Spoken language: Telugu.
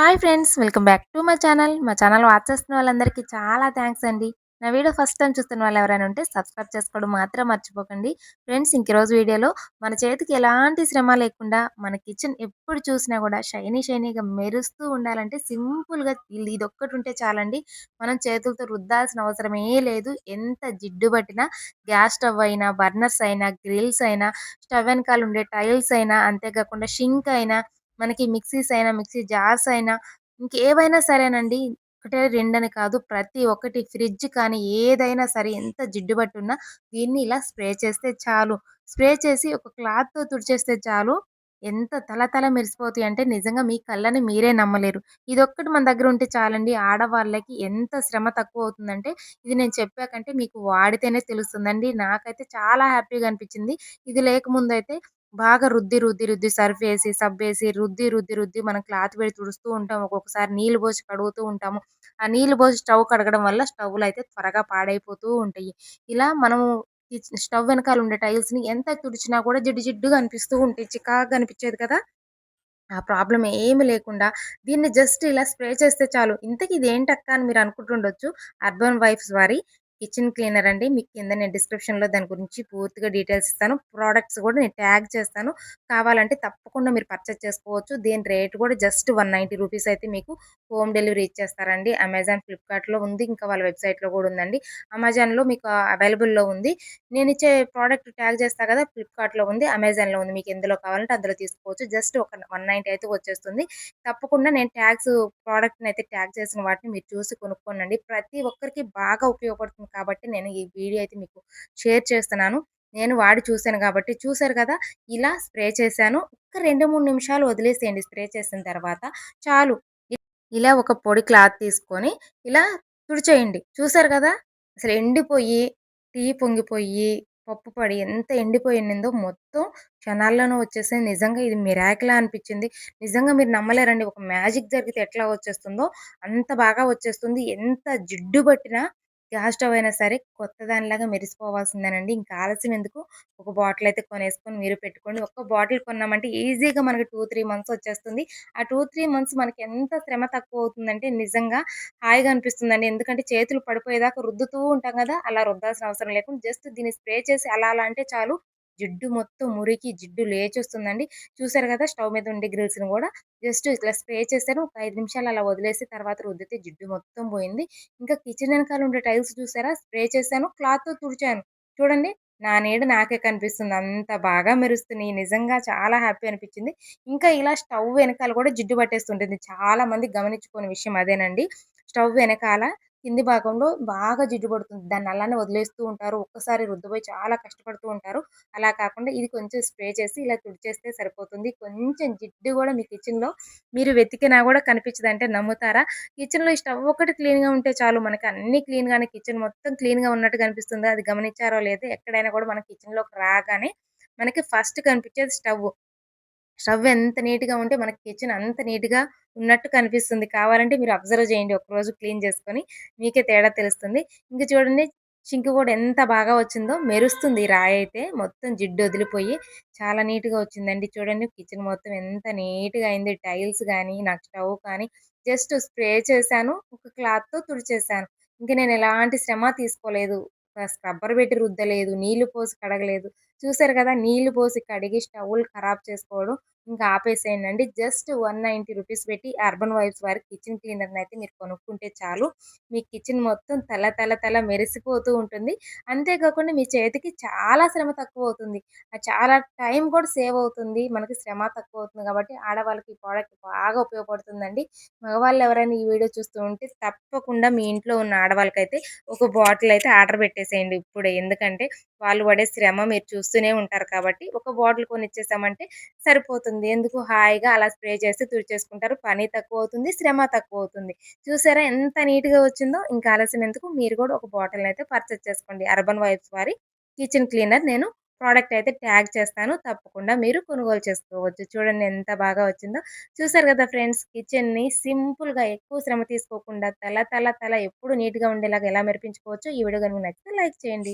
Hi friends welcome back to my channel. మా ఛానల్ వాచ్ చేస్తున్న వాళ్ళందరికీ చాలా థ్యాంక్స్ అండి. నా వీడియో ఫస్ట్ టైం చూస్తున్న వాళ్ళు ఎవరైనా ఉంటే సబ్స్క్రైబ్ చేసుకోవడం మాత్రం మర్చిపోకండి. ఫ్రెండ్స్ ఇంక రోజు వీడియోలో మన చేతికి ఎలాంటి శ్రమ లేకుండా మన కిచెన్ ఎప్పుడు చూసినా కూడా షైనీ షైనీగా మెరుస్తూ ఉండాలంటే సింపుల్గా ఇది ఒక్కటి ఉంటే చాలండి. మనం చేతులతో రుద్దాల్సిన అవసరమే లేదు. ఎంత జిడ్డు పట్టినా గ్యాస్ స్టవ్ అయినా బర్నర్స్ అయినా గ్రిల్స్ అయినా స్టవ్ వెనకాల ఉండే టైల్స్ అయినా అంతేకాకుండా షింక్ అయినా మనకి మిక్సీస్ అయినా మిక్సీ జార్స్ అయినా ఇంకేవైనా సరేనండి. ఒకటే రెండని కాదు ప్రతి ఒక్కటి ఫ్రిడ్జ్ కానీ ఏదైనా సరే ఎంత జిడ్డు ఉన్నా దీన్ని ఇలా స్ప్రే చేస్తే చాలు. స్ప్రే చేసి ఒక క్లాత్తో తుడిచేస్తే చాలు. ఎంత తల తల మెరిసిపోతాయి అంటే నిజంగా మీ కళ్ళని మీరే నమ్మలేరు. ఇదొక్కటి మన దగ్గర ఉంటే చాలండి. ఆడవాళ్ళకి ఎంత శ్రమ తక్కువ అవుతుందంటే ఇది నేను చెప్పాకంటే మీకు వాడితేనే తెలుస్తుందండి. నాకైతే చాలా హ్యాపీగా అనిపించింది. ఇది లేకముందు అయితే బాగా రుద్ది, రుద్ది, రుద్ది సర్ఫ్ సర్ఫేసి, సబ్బేసి రుద్ది, రుద్ది, రుద్ది మనం క్లాత్ పెట్టి తుడుస్తూ ఉంటాం. ఒక్కొక్కసారి నీళ్ళు పోసి కడుగుతూ ఉంటాము. ఆ నీళ్ళు పోసి స్టవ్ కడగడం వల్ల స్టవ్‌లయితే త్వరగా పాడైపోతూ ఉంటాయి. ఇలా మనము స్టవ్ వెనకాల ఉండే టైల్స్‌ని ఎంత తుడిచినా కూడా జిడ్డు జిడ్డుగా అనిపిస్తూ ఉంటాయి. చికాకుగా అనిపించేది కదా! ఆ ప్రాబ్లమ్ ఏమి లేకుండా దీన్ని జస్ట్ ఇలా స్ప్రే చేస్తే చాలు. ఇంతక ఇది ఏంటక్క అని మీరు అనుకుంటుండొచ్చు. అర్బన్ వైఫ్స్ వారి కిచెన్ క్లీనర్ అండి. మీకు కింద నేను డిస్క్రిప్షన్‌లో దాని గురించి పూర్తిగా డీటెయిల్స్ ఇస్తాను. ప్రోడక్ట్స్ కూడా నేను ట్యాగ్ చేస్తాను. కావాలంటే తప్పకుండా మీరు పర్చేజ్ చేసుకోవచ్చు. దీని రేట్ కూడా జస్ట్ వన్ నైంటీ రూపీస్ అయితే మీకు హోమ్ డెలివరీ ఇచ్చేస్తారండి. అమెజాన్, ఫ్లిప్‌కార్ట్‌లో ఉంది. ఇంకా వాళ్ళ వెబ్‌సైట్‌లో కూడా ఉందండి. అమెజాన్‌లో మీకు అవైలబుల్‌లో ఉంది. నేను ఇచ్చే ప్రోడక్ట్ ట్యాగ్ చేస్తా కదా! ఫ్లిప్‌కార్ట్‌లో ఉంది. అమెజాన్‌లో ఉంది. మీకు ఎందులో కావాలంటే అందులో తీసుకోవచ్చు. జస్ట్ ఒక వన్ నైంటీ అయితే వచ్చేస్తుంది. తప్పకుండా నేను ట్యాగ్స్ ప్రోడక్ట్‌ని అయితే ట్యాగ్ చేసిన వాటిని మీరు చూసి కొనుక్కోనండి. ప్రతి ఒక్కరికి బాగా ఉపయోగపడుతుంది కాబట్టి నేను ఈ వీడియో అయితే మీకు షేర్ చేస్తున్నాను. నేను వాడి చూశాను కాబట్టి చూసారు కదా! ఇలా స్ప్రే చేశాను. ఒక 2, 3 నిమిషాలు వదిలేసేయండి స్ప్రే చేసిన తర్వాత చాలు. ఇలా ఒక పొడి క్లాత్ తీసుకొని ఇలా తుడిచేయండి. చూసారు కదా! అసలు ఎండిపోయి, టీ పొంగిపోయి, పప్పు పడి ఎంత ఎండిపోయిందో మొత్తం క్షణాల్లోనే వచ్చేసింది. నిజంగా ఇది మిరాకిలా అనిపించింది. నిజంగా మీరు నమ్మలేరండి. ఒక మ్యాజిక్ జరిగితే ఎట్లా వచ్చేస్తుందో అంత బాగా వచ్చేస్తుంది. ఎంత జిడ్డు పట్టినా గ్యాస్ స్టవ్ అయినా సరే కొత్త దానిలాగా మెరిసిపోవాల్సిందేనండి. ఇంకా ఆలస్యం ఎందుకు ఒక బాటిల్ అయితే కొనేసుకొని మీరు పెట్టుకోండి. ఒక్క బాటిల్ కొన్నామంటే ఈజీగా మనకి 2, 3 మంత్స్ వచ్చేస్తుంది. ఆ 2, 3 మంత్స్ మనకి ఎంత శ్రమ తక్కువ అవుతుందంటే నిజంగా హాయిగా అనిపిస్తుందండి. ఎందుకంటే చేతులు పడిపోయేదాకా రుద్దుతూ ఉంటాం కదా! అలా రుద్దాల్సిన అవసరం లేకుండా జస్ట్ దీన్ని స్ప్రే చేసి అలా అలా అంటే చాలు జిడ్డు మొత్తం మురికి జిడ్డు లేచొస్తుందండి. చూసారు కదా! స్టవ్ మీద ఉండే గ్రిల్స్‌ని కూడా జస్ట్ ఇట్లా స్ప్రే చేశాను. ఒక ఐదు నిమిషాలు అలా వదిలేసి తర్వాత రుద్దితే జిడ్డు మొత్తం పోయింది. ఇంకా కిచెన్ వెనకాల ఉండే టైల్స్ చూసారా? స్ప్రే చేశాను. క్లాత్‌తో తుడిచాను. చూడండి నా నీడ నాకే కనిపిస్తుంది. అంత బాగా మెరుస్తున్నాయి. నిజంగా చాలా హ్యాపీ అనిపించింది. ఇంకా ఇలా స్టవ్ వెనకాల కూడా జిడ్డు పట్టేస్తుంటుంది. చాలా మంది గమనించుకోని విషయం అదేనండి. స్టవ్ వెనకాల కింది భాగంలో బాగా జిడ్డు పడుతుంది. దాన్ని అలానే వదిలేస్తూ ఉంటారు. ఒక్కసారి రుద్దుపోయి చాలా కష్టపడుతూ ఉంటారు. అలా కాకుండా ఇది కొంచెం స్ప్రే చేసి ఇలా తుడిచేస్తే సరిపోతుంది. కొంచెం జిడ్డు కూడా మీ కిచెన్‌లో మీరు వెతికినా కూడా కనిపించదంటే నమ్ముతారా? కిచెన్‌లో ఈ స్టవ్ ఒకటి క్లీన్‌గా ఉంటే చాలు మనకి అన్ని క్లీన్‌గానే కిచెన్ మొత్తం క్లీన్‌గా ఉన్నట్టు కనిపిస్తుంది. అది గమనించారో లేదో ఎక్కడైనా కూడా మన కిచెన్‌లోకి రాగానే మనకి ఫస్ట్ కనిపించేది స్టవ్. స్టవ్ ఎంత నీట్‌గా ఉంటే మనకి కిచెన్ అంత నీట్‌గా ఉన్నట్టు కనిపిస్తుంది. కావాలంటే మీరు అబ్జర్వ్ చేయండి ఒకరోజు క్లీన్ చేసుకొని. మీకే తేడా తెలుస్తుంది. ఇంక చూడండి సింక్ కూడా ఎంత బాగా వచ్చిందో మెరుస్తుంది రాయి అయితే మొత్తం జిడ్డు వదిలిపోయి చాలా నీట్‌గా వచ్చిందండి. చూడండి కిచెన్ మొత్తం ఎంత నీట్‌గా అయింది. టైల్స్ కానీ నాకు స్టవ్ కానీ జస్ట్ స్ప్రే చేశాను. ఒక క్లాత్‌తో తుడిచేశాను. ఇంకా నేను ఎలాంటి శ్రమ తీసుకోలేదు. స్క్రబ్బర్ పెట్టి రుద్దలేదు. నీళ్ళు పోసి కడగలేదు. చూసారు కదా! నీళ్ళు పోసి కడిగి స్టవ్‌లు ఖరాబ్ చేసుకోవడం ఇంకా ఆపేసేయండి జస్ట్ 190 రూపీస్ పెట్టి అర్బన్ వైబ్స్ వారి కిచెన్ క్లీనర్‌ని అయితే మీరు కొనుక్కుంటే చాలు. మీ కిచెన్ మొత్తం తల తల తల మెరిసిపోతూ ఉంటుంది. అంతే కాకుండా మీ చేతికి చాలా శ్రమ తక్కువ అవుతుంది చాలా టైం కూడా సేవ్ అవుతుంది. మనకి శ్రమ తక్కువ అవుతుంది కాబట్టి ఆడవాళ్ళకి ఈ ప్రోడక్ట్ బాగా ఉపయోగపడుతుందండి. మగవాళ్ళు ఎవరైనా ఈ వీడియో చూస్తూ ఉంటే తప్పకుండా మీ ఇంట్లో ఉన్న ఆడవాళ్ళకైతే ఒక బాటిల్ అయితే ఆర్డర్ పెట్టేసేయండి ఇప్పుడే. ఎందుకంటే వాళ్ళు పడే శ్రమ మీరు చూస్తూనే ఉంటారు కాబట్టి ఒక బాటిల్ కొనిచ్చేసామంటే సరిపోతుంది. ఎందుకు హాయిగా అలా స్ప్రే చేసి తుడిచేసుకుంటారు. పని తక్కువ అవుతుంది శ్రమ తక్కువ అవుతుంది చూసారా ఎంత నీట్‌గా వచ్చిందో? ఇంకా ఆలస్యం ఎందుకు? మీరు కూడా ఒక బాటిల్ అయితే పర్చేస్ చేసుకోండి. అర్బన్ వైబ్స్ వారి కిచెన్ క్లీనర్ నేను ప్రోడక్ట్ అయితే ట్యాగ్ చేస్తాను. తప్పకుండా మీరు కొనుగోలు చేసుకోవచ్చు. చూడండి ఎంత బాగా వచ్చిందో? చూసారు కదా ఫ్రెండ్స్ కిచెన్‌ని సింపుల్‌గా ఎక్కువ శ్రమ తీసుకోకుండా తల తల తల ఎప్పుడు నీట్‌గా ఉండేలాగా ఎలా మెరిపించుకోవచ్చు ఈ వీడియో కనుక నచ్చితే లైక్ చేయండి.